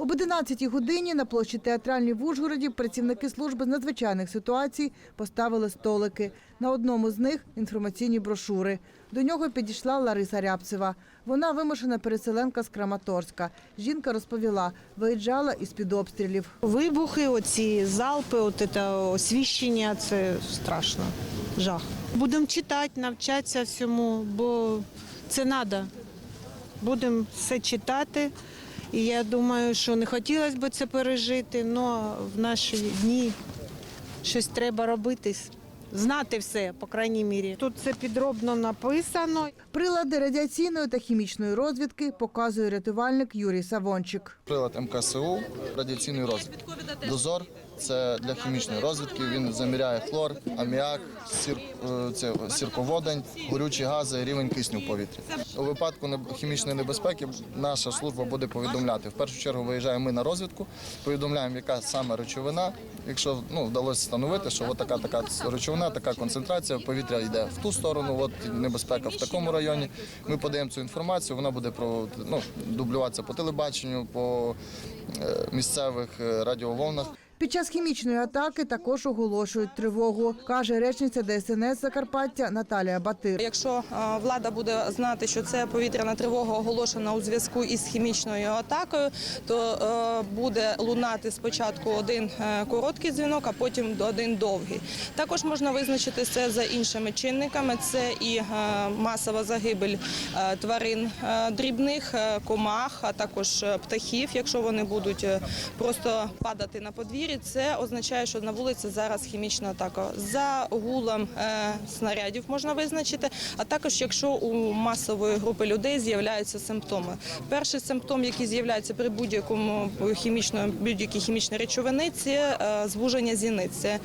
Об 11 годині на площі театральній в Ужгороді працівники служби з надзвичайних ситуацій поставили столики. На одному з них інформаційні брошури. До нього підійшла Лариса Рябцева. Вона вимушена переселенка з Краматорська. Жінка розповіла, виїжджала із під обстрілів. Вибухи, оці залпи, от це освіщення це страшно. Жах. Будемо читати, навчатися всьому, бо це треба. Будемо все читати. І я думаю, що не хотілося б це пережити, але в наші дні щось треба робити, знати все, по крайній мірі. Тут це підробно написано. Прилади радіаційної та хімічної розвідки показує рятувальник Юрій Савончик. Прилад МКСУ радіаційний розвідки. Дозор це для хімічної розвідки. Він заміряє хлор, аміак, сір, е, це, сірководень, горючі гази, рівень кисню в повітрі. У випадку хімічної небезпеки наша служба буде повідомляти. В першу чергу виїжджаємо ми на розвідку, повідомляємо, яка саме речовина. Якщо ну, вдалося встановити, що от така така речовина, така концентрація повітря йде в ту сторону, от небезпека в такому районі. Ми подаємо цю інформацію, вона буде про ну, дублюватися по телебаченню, по е, місцевих е, радіоволнах. Під час хімічної атаки також оголошують тривогу, каже речниця ДСНС Закарпаття Наталія Батир. Якщо влада буде знати, що це повітряна тривога оголошена у зв'язку із хімічною атакою, то е, буде лунати спочатку один е, короткий дзвінок, а потім один довгий. Також можна визначити це за іншими чинниками. Це і е, масова загибель тварин дрібних, комах, а також птахів. Якщо вони будуть просто падати на подвір'ї, це означає, що на вулиці зараз хімічна атака. За гулом е, снарядів можна визначити, а також якщо у масової групи людей з'являються симптоми. Перший симптом, який з'являється при будь-якому хімічному будь-якій хімічній речовини, це е, звуження зіниць. Це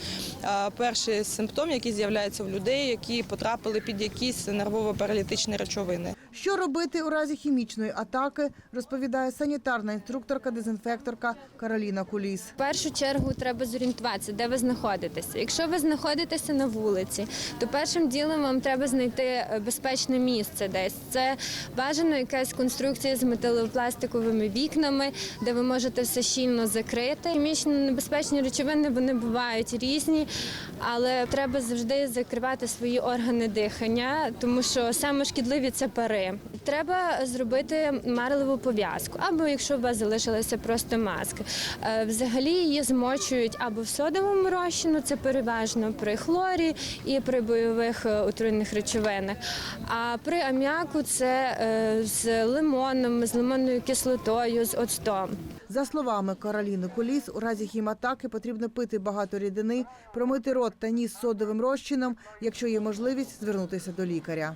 е, перший симптом, який з'являється в людей, які потрапили під якісь нервово-паралітичні речовини. Що робити у разі хімічної атаки, розповідає санітарна інструкторка-дезінфекторка Кароліна Куліс. В першу чергу треба зорієнтуватися, де ви знаходитеся. Якщо ви знаходитеся на вулиці, то першим ділом вам треба знайти е, безпечне місце десь. Це бажано якась конструкція з металопластиковими вікнами, де ви можете все щільно закрити. Хімічно небезпечні речовини вони бувають різні, але треба завжди закривати свої органи дихання, тому що саме шкідливі це пари. Треба зробити марливу пов'язку, або якщо у вас залишилася просто маска. Е, Взагалі її змочують або в содовому розчину, це переважно при хлорі і при бойових е, отруйних речовинах. А при аміаку це е, з лимоном, з лимонною кислотою, з оцтом. За словами Кароліни Куліс, у разі хіматаки потрібно пити багато рідини, промити рот та ніс содовим розчином, якщо є можливість звернутися до лікаря.